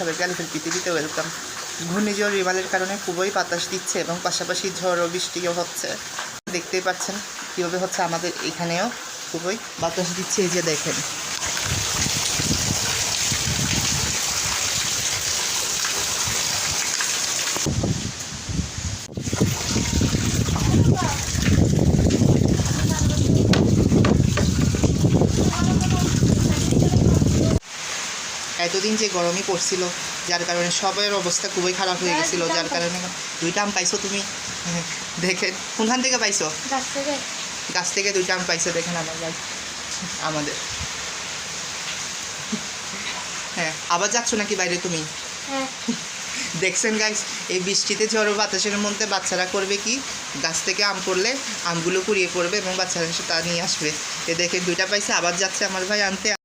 সবাইকে আলিফেল পৃথিবীতে ওয়েলকাম ঘূর্ণিঝড়, রিমালের কারণে খুবই বাতাস দিচ্ছে এবং পাশাপাশি ঝড় ও বৃষ্টিও হচ্ছে। দেখতেই পাচ্ছেন কীভাবে হচ্ছে আমাদের এখানেও খুবই বাতাস দিচ্ছে। এই যে দেখেন। এতদিন যে গরমই পড়ছিল যার কারণে সবার অবস্থা খুবই খারাপ হয়ে গেছিল যার কারণে দুইটা আম পাইছো তুমি? হ্যাঁ, দেখেন কোনখান থেকে পাইছো? গাছ থেকে। দুইটা আম পাইছো দেখেন আমার গাছ আমাদের। হ্যাঁ আবার যাচ্ছ নাকি বাইরে তুমি? হ্যাঁ। দেখছেন গাইস এই বৃষ্টিতে ঝড়ো বাতাসের মধ্যে বাচ্চারা করবে কি? গাছ থেকে আম করলে আমগুলো কুড়িয়ে পড়বে এবং বাচ্চারা এসে তা নিয়ে আসবে। এ দেখে দুইটা পাইছে আবার যাচ্ছে আমার ভাই আনতে।